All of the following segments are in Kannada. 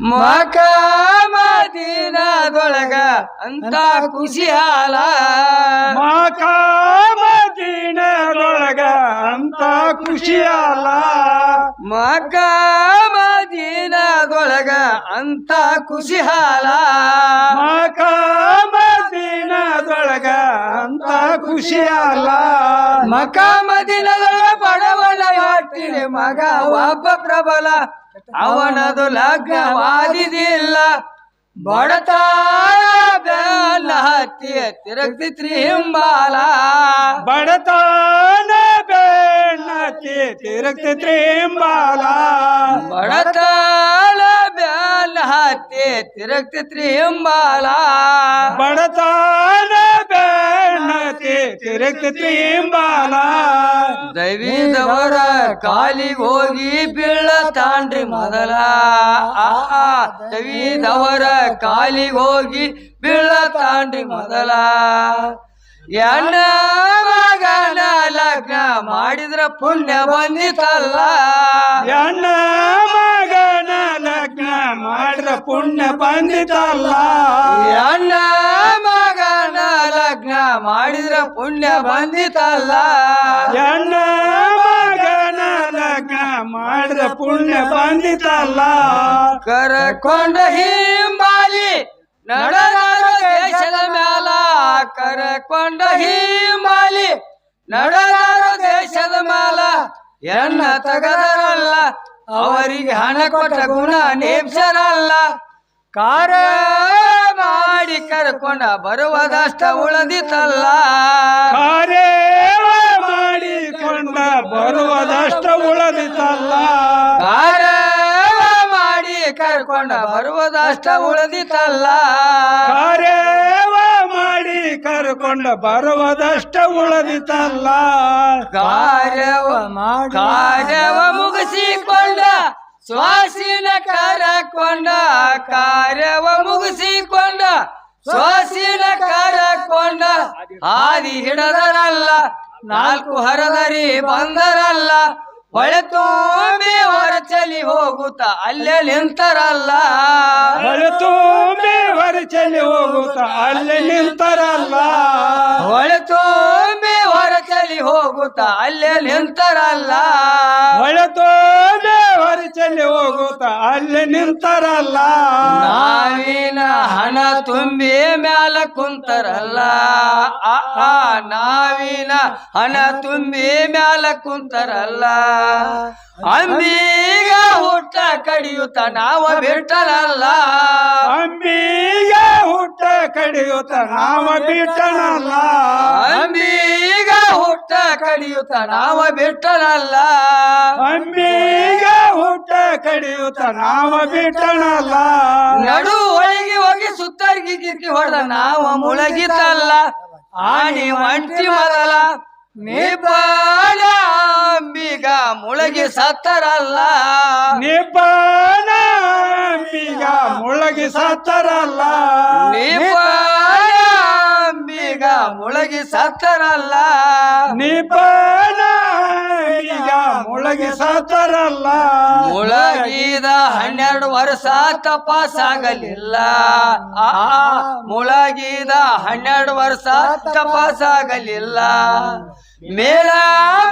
ಮಕ ಮದೀನದೊಳಗ ಅಂತ ಖುಷಿ ಹಾಲ. ಮದೀನದೊಳಗ ಅಂತ ಖುಷಿ ಹಾಲ. ಮಕ ಮದೀನದೊಳಗ ಅಂತ ಖುಷಿ ಹಾಲ. ಮಕ ಅಂತ ಖುಷಿ ಅಲ್ಲ ಮಕ ಮದೀನದೊಳಗ ಬಡವನ ಮಗ ಒಬ್ಬ ಪ್ರಬಲ. ಅವನದು ಲಗ್ನವಾದಿದಿಲ್ಲ. ಬಡತಾಳ ಬೆಲ್ಲ ಹತ್ತಿಯ ತಿರುಗ್ತಿತ್ರಿ ಹಿಂಬಾಲ ಬಡತಾನ ಬೆನ್ನತಿ ತಿರುಗ್ತಿದ್ರಿ ಬಾಲ ಬಡತಾಳ ಬೆಲ್ಲ ಹತ್ತಿ ತಿರುಗ್ತಿತ್ರಿ ಹಿಂಬಾಲ. ಬಡತಾನ ಬೆಣ್ಣತಿ ತಿರುಗ್ತಿದ್ರಿ ತ್ರಿಂಬಾಲ ದೈವಿದವರ ಕಾಲಿಗೆ ಹೋಗಿ ಬೀಳ ತಾಂಡ್ರಿ ಮೊದಲ. ದೈವಿದವರ ಕಾಲಿಗೆ ಹೋಗಿ ಬೀಳ ತಾಂಡ್ರಿ ಮೊದಲ. ಎಣ್ಣ ಮಗನ ಲಗ್ನ ಮಾಡಿದ್ರ ಪುಣ್ಯ ಬಂದಿತಲ್ಲ. ಎಣ್ಣ ಪುಣ್ಯ ಬಂದಿತಲ್ಲ. ಅಣ್ಣ ಮಗನ ಲಗ್ನ ಮಾಡಿದ್ರ ಪುಣ್ಯ ಬಂದಿತಲ್ಲ. ಅಣ್ಣ ಮಗನ ಲಗ್ನ ಮಾಡಿದ್ರ ಪುಣ್ಯ ಬಂದಿತಲ್ಲ. ಕರಕೊಂಡ ಹಿಂಬಾಲಿ ನಡೆದಾರ ದೇಶದ ಮ್ಯಾಲ. ಕರಕೊಂಡ ಹಿಂಬಾಲಿ ನಡೆದಾರ ದೇಶದ ಮ್ಯಾಲ. ಎಣ್ಣ ತಗದರಲ್ಲ ಅವರಿಗೆ ಹಣ ಕೊಟ್ಟ ಗುಣ ನೇಮ್ಸರಲ್ಲ. ಕಾರ ಮಾಡಿ ಕರ್ಕೊಂಡ ಬರುವುದಷ್ಟ ಉಳದಿತಲ್ಲ. ಕಾರ್ಯವ ಮಾಡಿಕೊಂಡ ಬರುವುದಷ್ಟ ಉಳದಿತಲ್ಲ. ಕಾರ ಮಾಡಿ ಕರ್ಕೊಂಡ ಬರುವುದಷ್ಟ ಉಳದಿತಲ್ಲ. ಕಾರ್ಯವ ಮಾಡಿ ಕರ್ಕೊಂಡ ಬರುವುದಷ್ಟ ಉಳದಿತಲ್ಲ. ಕಾರ್ಯವ ಕಾರ್ಯವ ಮುಗಿಸಿಕೊಂಡ ಶ್ವಾಸಿನ ಕರಕೊಂಡ ಕಾರ್ಯವ ಮುಗಿಸಿಕೊಂಡ. ಶ್ವಾಸಿನ ಕರಕೊಂಡ ಹಾದಿ ಹಿಡದರಲ್ಲ ನಾಲ್ಕು ಹರದರಿ ಬಂದರಲ್ಲ. ಹೊಳೆ ತುಂಬಿ ಹೊರಚಲಿ ಹೋಗುತ್ತ ಅಲ್ಲೇ ನಿಂತರಲ್ಲ. ಹೊಳೆ ತುಂಬಿ ಹೊರಚಲಿ ಹೋಗುತ್ತ ಅಲ್ಲೇ ನಿಂತರಲ್ಲ. ಹೊಳೆ ತುಂಬಿ ಹೊರಚಲಿ ಹೋಗುತ್ತ ಅಲ್ಲೇ ನಿಂತರಲ್ಲ. ಹೊಳೆ ತುಂಬಿ ಹೊರಚಲಿ ಹೋಗುತ್ತ ಅಲ್ಲಿ ನಿಂತರಲ್ಲ. ನಾವಿನ ಹಣ ತುಂಬಿ ಮ್ಯಾಲ ಕುಂತಾರಲ್ಲ. ಆ ಆ, ನಾವಿನ ಹಣ ತುಂಬಿ ಮ್ಯಾಲ ಕುಂತಾರಲ್ಲ. ಅಂಬೀಗ ಹುಟ್ಟ ಕಡಿಯುತ್ತ ನಾವ ಬಿಟ್ಟರಲ್ಲ ಅಂಬೀಗ ಹುಟ್ಟ ಕಡಿಯುತ್ತ ನಾವ ಬಿಟ್ಟನಲ್ಲ. ಅಂಬೀಗ ಹುಟ್ಟ ಕಡಿಯುತ್ತ ನಾವ ಬಿಟ್ಟರಲ್ಲ ಅಂಬಿಗ ಹುಟ್ಟ ಕಡಿಯುತ್ತ ನಾವ ಬಿಟ್ಟಣಲ್ಲ ನಡು ಒಳಗೆ ಹೋಗಿ ಸುತ್ತರ್ಗಿ ಕಿರ್ಕಿ ಹೊಡೆದ ನಾವ ಮುಳಗಿತಲ್ಲ. ಆಣಿ ಒಂಟಿ ಮೊದಲ ನಿಬ್ಬಾಲ ಅಂಬಿಗ ಮುಳಗಿ ಸತ್ತರಲ್ಲ. ನಿಬ್ಬಾನ ಅಂಬಿಗ ಮುಳಗಿ ಸತ್ತರಲ್ಲ. ನಿಬ್ಬಾಲ ಅಂಬಿಗ ಮುಳಗಿ ಸತ್ತರಲ್ಲ. ನಿಬ್ಬಾನ ಅಂಬಿಗ ಮುಳಗಿ ಸಾತಾರಲ್ಲ ಮುಳಗಿದ ಹನ್ನೆರಡು ವರ್ಷ ತಪಾಸಾಗಲಿಲ್ಲ ಆ ಆ, ಮುಳಗಿದ ಹನ್ನೆರಡು ವರ್ಷ ತಪಾಸಾಗಲಿಲ್ಲ ಮೇಳ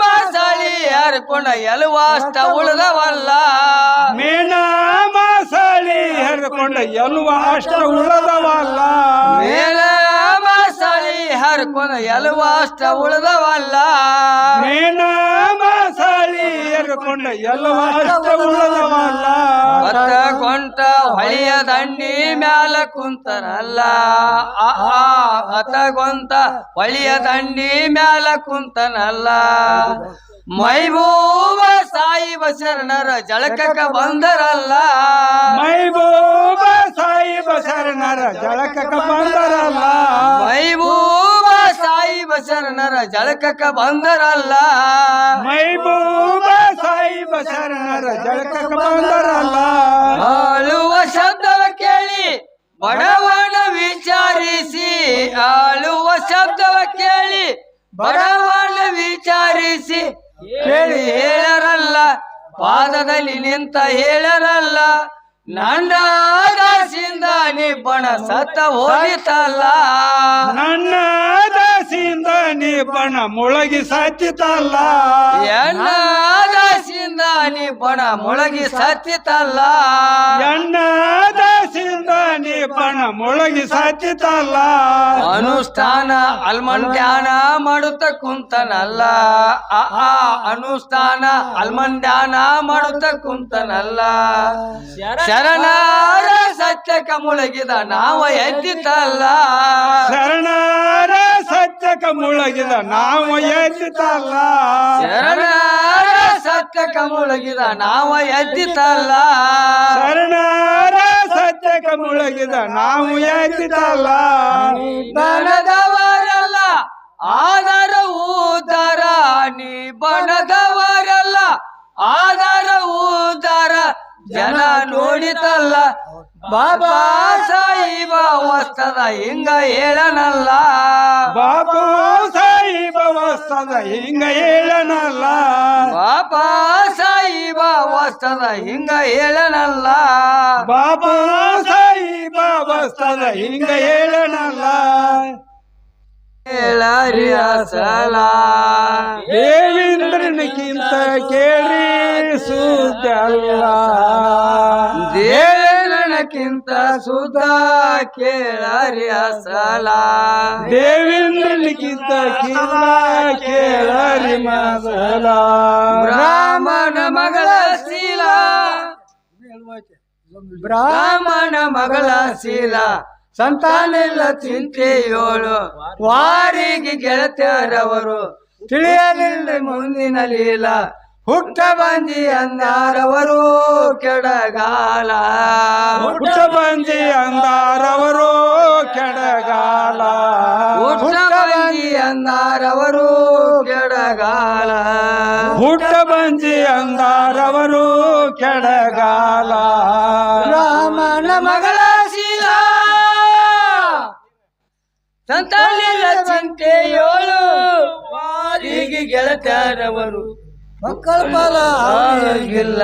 ಮಾಸಳಿ ಹರ್ಕೊಂಡ ಎಲ್ವಾಷ್ಟ ಉಳಿದವಲ್ಲ. ಮೇಣ ಮಾಸಳಿ ಹರ್ಕೊಂಡ ಎಲ್ವಾಷ್ಟ ಉಳಿದವಲ್ಲ. ಉಳದವಲ್ಲ ಮೇಳ ಮಾಸಳಿ ಹರ್ಕೊಂಡ ಎಲ್ವಾಷ್ಟ ಉಳಿದವಲ್ಲ. ಮೀನ ಮಾಸಳಿ ಹರ್ಕೊಂಡ ಎಲ್ವ ಅಷ್ಟ ಉಳದವಲ್ಲ ಮತ್ತ ಕೊಂಟ ಹೊಳೆಯ ದಂಡಿ ಮ್ಯಾಲ ಕುಂತರಲ್ಲ. ಮತ ಗೊಂತ ಹೊಳೆಯ ದಂಡಿ ಮ್ಯಾಲ ಕುಂತನಲ್ಲ. ಮೈಭೂವ ಸಾಯಿ ಬಸರಣರ ಜಳಕಕ್ಕ ಬಂದರಲ್ಲ. ಮೈಭೂವ ಸಾಯಿ ಬಸರಣರ ಜಳಕಕ್ಕ ಬಂದರಲ್ಲ. ಮೈಬೂಬ ಸಾಯಿಬ ಶರಣರ ಜಳಕಕ್ಕ ಬಂದರಲ್ಲ ಮೈಬೂಬ ಸಾಯಿಬ ಶರಣರ ಜಳಕಕ್ಕ ಬಂದರಲ್ಲ ಆಳುವ ಶಬ್ದವ ಕೇಳಿ ಬಡವನ ವಿಚಾರಿಸಿ. ಆಳುವ ಶಬ್ದವ ಕೇಳಿ ಬಡವನ ವಿಚಾರಿಸಿ. ಕೇಳಿ ಹೇಳರಲ್ಲ ಪಾದದಲ್ಲಿ ನಿಂತ ಹೇಳರಲ್ಲ. ನನ್ನ ಆದಾಸಿಂದ ನಿಬ್ಬಣ ಬಣ ಸತ್ತ ಹೋಗಿತಲ್ಲ. ನನ್ನ ದಾಸಿಯಿಂದ ನೀ ಬಣ ಮುಳಗಿ ಸತ್ತಿತಲ್ಲ. ಎಣ್ಣ ದಾಸಿಯಿಂದ ನೀ ಬಣ ಮುಳಗಿ ಸತ್ತಿತಲ್ಲ. ಎಣ್ಣ ದಾಸಿಯಿಂದ ಪಣ ಮೊಳಗಿ ಸತ್ತಿತಲ್ಲ ಅನುಷ್ಠಾನ ಅಲ್ಮನ್ ಧ್ಯಾನ ಮಾಡುತ್ತ ಕುಂತನಲ್ಲ. ಆ ಅನುಷ್ಠಾನ ಅಲ್ಮನ್ ಧ್ಯಾನ ಮಾಡುತ್ತ ಕುಂತನಲ್ಲ. ಶರಣಾರ ಸತ್ಯಕ ಮುಳಗಿದ ನಾವ ಎದ್ದಿತಲ್ಲ ಶರಣಾರ ಸತ್ಯಕ ಮುಳಗಿದ ನಾವು ಎತ್ತಿತಲ್ಲ. ಶರಣಾರ ಸತ್ಯಕ ಮುಳಗಿದ ನಾವ ಎದ್ದಿತಲ್ಲ ಶರಣರ ಸತ್ಯಕ ಮುಳಗಿದ ನಾವು ಎದ್ದಿತಲ್ಲ ಬಣದವರಲ್ಲ ಆದರ ಊದರ ನೀ ಬಣದವರಲ್ಲ ಆದರ ಉದಾರ ಜನ ನೋಡಿತಲ್ಲ. ಬಾಬಾ ಸಾಯಿಬ ವಸ್ತದ ಹಿಂಗ ಹೇಳನಲ್ಲ. ಬಾಬಾ ಸಾಯಿಬ ವಸ್ತದ ಹಿಂಗ ಹೇಳನಲ್ಲ. ಬಾಬಾ ಸಾಯಿಬ ವಸ್ತದ ಹಿಂಗ ಹೇಳನಲ್ಲ. ಬಾಬಾ ಸಾಯಿಬ ವಸ್ತದ ಹಿಂಗ ಹೇಳನಲ್ಲ. ಹೇಳರಿ ಅಸಲ. ದೇವೇಂದ್ರನಿಗಿಂತ ಕೇಳಿ ಸುದ್ದಲ್ಲ ದೇವನಕ್ಕಿಂತ ಸುಧ ಕೇಳರಿ ಅಸಲ. ದೇವೇಂದ್ರನಿಗಿಂತ ಕಿಂತ ಕೇಳರಿ ಮಸಲ. ಬ್ರಾಹ್ಮಣ ಮಗಳ ಶೀಲ. ಬ್ರಾಹ್ಮಣ ಮಗಳ ಶೀಲ. ಸಂತಾನೆಲ್ಲ ಚಿಂತೆಯೋಳು. ವಾರಿಗೆ ಗೆಳತಿಯರವರು. ತಿಳಿಯಲಿಲ್ಲ ಮುಂದಿನ ಲೀಲ. ಹುಟ್ಟ ಬಂದಿ ಅಂದಾರವರು ಕೆಡಗಾಲ. ಹುಟ್ಟ ಬಂದಿ ಅಂದಾರವರು ಕೆಡಗಾಲ. ಹುಟ್ಟ ಬಂದಿ ಅಂದಾರವರು ಕೆಡಗಾಲ. ಹುಟ್ಟ ಬಂದಿ ಅಂದಾರವರು ಕೆಡಗಾಲ. ರಾಮನ ಮಗಳ ಶೀಲ. ಸಂತಾನೆಲ್ಲ ಏಳು. ವಾರಿಗೆ ಗೆಳತಿಯರವರು ಮಕ್ಕಳ ಪಾಲ ಆಗಿಲ್ಲ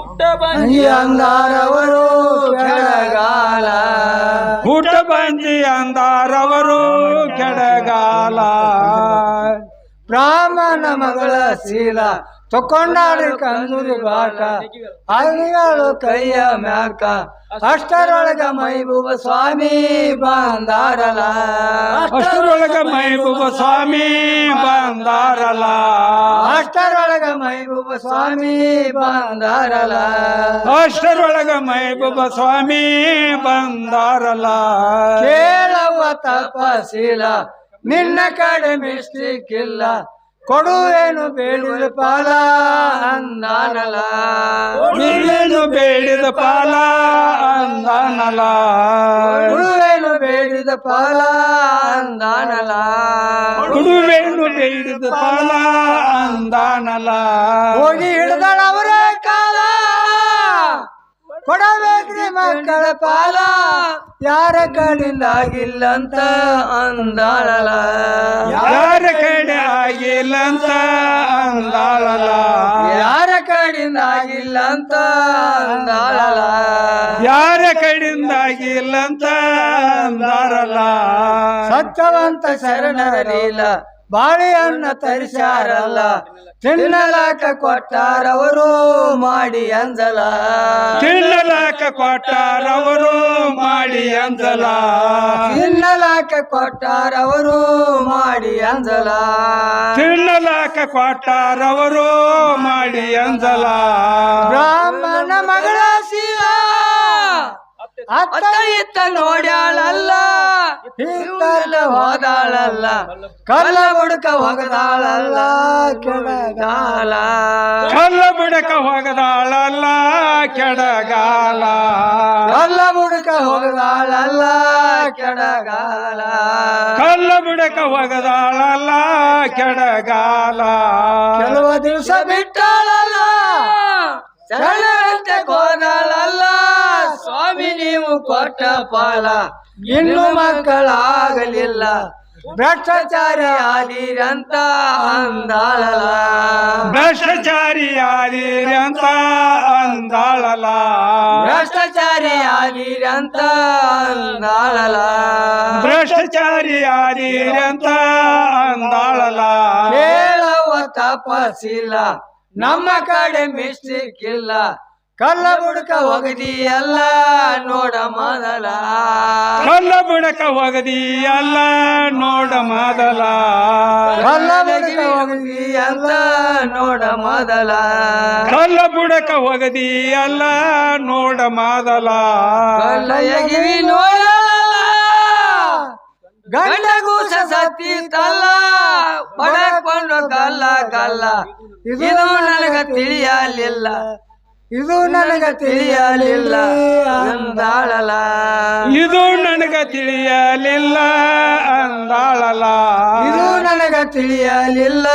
ಊಟ ಬಂದಿ ಅಂದಾರವರು ಕೆಳಗಾಲ ಊಟ ಬಂದಿ ಅಂದಾರವರು ಕೆಡಗಾಲ. ಬ್ರಾಹ್ಮಣ ಮಗಳ ಶೀಲ ತಕೊಂಡಾಡಿ ಕಂದೂರಿ ಬಾಟ. ಅಲ್ಲಿಗಳು ಕೈಯ ಮ್ಯಾಕ. ಅಷ್ಟರೊಳಗ ಮೈಬೂಬ ಸ್ವಾಮಿ ಬಂದಾರಲ ಅಷ್ಟರೊಳಗ ಮೈಬೂಬ ಸ್ವಾಮಿ ಬಂದಾರಲ್ಲ. ಅಷ್ಟರೊಳಗ ಮೈಬೂಬ ಸ್ವಾಮಿ ಬಂದಾರಲ್ಲ. ಅಷ್ಟರೊಳಗ ಮೈಬೂಬ ಸ್ವಾಮಿ ಬಂದಾರಲ್ಲ. ಕೇಳವ ತಪಸಿಲ ನಿನ್ನ ಕಡೆ ಮಿಸ್ಟಿಕ್ಕಿಲ್ಲ ಕೊಡುವೇನು ಬೇಡಿದ ಪಾಲ ಅಂದಾನಲ ಕೊಡುವೇನು ಬೇಡಿದ ಪಾಲ ಅಂದಾನಲ ಕುಡುವೇನು ಬೇಡಿದ ಪಾಲ ಅಂದಾನಲ್ಲ ಹೋಗಿ ಹಿಡ್ದಳ ಅವರ ಕಾಲ ಕೊಡಬೇಕ್ರಿ ಮಕ್ಕಳ ಪಾಲ ಯಾರ ಕಡೆಯಿಂದ ಆಗಿಲ್ಲ ಅಂತ ಅಂದಾಳಲ ಯಾರ ಕಡೆ ಆಗಿಲ್ಲ ಅಂತ ಅಂದಾಳಲ್ಲ ಯಾರ ಕಡೆಯಿಂದ ಆಗಿಲ್ಲ ಅಂತ ಅಂದಾಳಲ ಯಾರ ಕಡೆಯಿಂದ ಆಗಿಲ್ಲ ಅಂತ ಅಂದಾರಲ್ಲ. ಸತ್ಯವಂತ ಶರಣರಲಿಲ್ಲ ಬಾಳೆಹಣ್ಣ ತರಿಸಾರಲ್ಲ ತಿನ್ನಲಾಕ ಕೊಟ್ಟಾರವರು ಮಾಡಿ ಅಂದಲ ತಿನ್ನಲಾಕ ಕೊಟ್ಟಾರವರು ಮಾಡಿ ಅಂದಲ ತಿನ್ನಲಾಕ ಕೊಟ್ಟಾರವರು ಮಾಡಿ ಅಂದಲ ತಿನ್ನಲಾಕ ಕೊಟ್ಟಾರವರು ಮಾಡಿ ಅಂದಲ ಬ್ರಾಹ್ಮಣ ಮಗಳ ಅತ್ತ ಇತ್ತ ನೋಡ್ಯಾಳಲ್ಲ. ಇತ್ತಲ್ಲ ಹೋದಾಳಲ್ಲ. ಕಲ್ಲ ಬುಡಕ ಹೋಗದಾಳಲ್ಲ ಕೆಳಗಾಲ ಕಲ್ಲ ಬುಡಕ ಹೋಗದಾಳಲ್ಲ ಕೆಡಗಾಲ. ಕಲ್ಲ ಬುಡಕ ಹೋಗದಾಳಲ್ಲ ಕೆಡಗಾಲ. ಕಲ್ಲ ಬುಡಕ ಹೋಗದಾಳಲ್ಲ ಕೆಡಗಾಲ. ಕೆಲವ ದಿವಸ ಬಿಟ್ಟಾಳಲ್ಲ. ಚಳಂತೆ ನೀವು ಕೊಟ್ಟ ಪಾಲ ಇನ್ನು ಮಕ್ಕಳಾಗಲಿಲ್ಲ. ಭ್ರಷ್ಟಾಚಾರಿ ಆದಿರಂತ ಅಂದಾಳಲ ಭ್ರಷ್ಟಾಚಾರಿ ಆದಿರಂತ ಅಂದಾಳಲ ಅಂದಾಳಲ್ಲ. ಭ್ರಷ್ಟಾಚಾರಿ ಆದಿರಂತ ಅಂದಾಳಲ ಭ್ರಷ್ಟಾಚಾರಿ ಆದಿರಂತ ಅಂದಾಳಲ ಕೇಳವ ತಪಸಿಲ್ಲ ನಮ್ಮ ಕಡೆ ಮಿಸ್ಟೇಕ್ ಇಲ್ಲ ಕಲ್ಲ ಬುಡಕ ಹೋಗದಿಯಲ್ಲ ನೋಡ ಮೊದಲ. ಕಲ್ಲ ಬುಡಕ ಹೋಗದಿ ಅಲ್ಲ ನೋಡ ಮೊದಲ. ಕಲ್ಲ ಬುಡಕ ಒಗದಿ ಎಲ್ಲ ನೋಡ ಮೊದಲ. ಕಲ್ಲ ಬುಡಕ ಹೋಗದಿ ಅಲ್ಲ ನೋಡ ಮೊದಲ. ಕಲ್ಲ ಎಗಿವಿ ನೋಡ ಸತ್ತಿ ತಲ್ಲ ಬಡಕೊಂಡು ಕಲ್ಲ ಕಲ್ಲ. ಇದು ನನಗ ತಿಳಿಯಲಿಲ್ಲ. ಇದು ನನಗ ತಿಳಿಯಲಿಲ್ಲ ಅಂದಾಳಲ. ಇದು ನನಗ ತಿಳಿಯಲಿಲ್ಲ ಅಂದಾಳಲ. ಇದು ನನಗ ತಿಳಿಯಲಿಲ್ಲ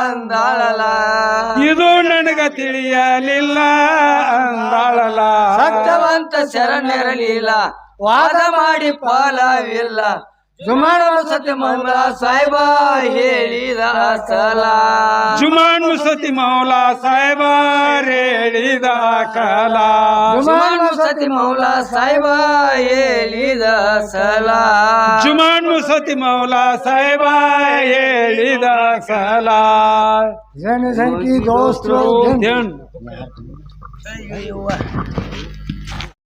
ಅಂದಾಳಲ. ಇದು ನನಗ ತಿಳಿಯಲಿಲ್ಲ ಅಂದಾಳಲ. ಸತ್ಯವಂತ ಶರಣರಲಿಲ್ಲ ವಾದ ಮಾಡಿ ಫಲವಿಲ್ಲ ಸುಮಾರು ಸತ್ಯ ಮೌಲ ಸಾಹೇಬ ಹೇಳಿದ ಸಲ ಜುಮಾನು ಸತಿ ಮೌಲ ಸಾಹೇಬ ರೇಡಿದ ಕಲ ಸುಮಾರು ಸತಿ ಮೌಲ ಸಾಹೇಬ ಹೇಳಿದ ಸಲ ಜುಮಾನು ಸತಿ ಮೌಲ ಸಾಹೇಬ ಹೇಳಿದ ಕಲ ಜನಸಂಖ್ಯೆ ದೋಸ್ತರು ಧ್ಯಾನ್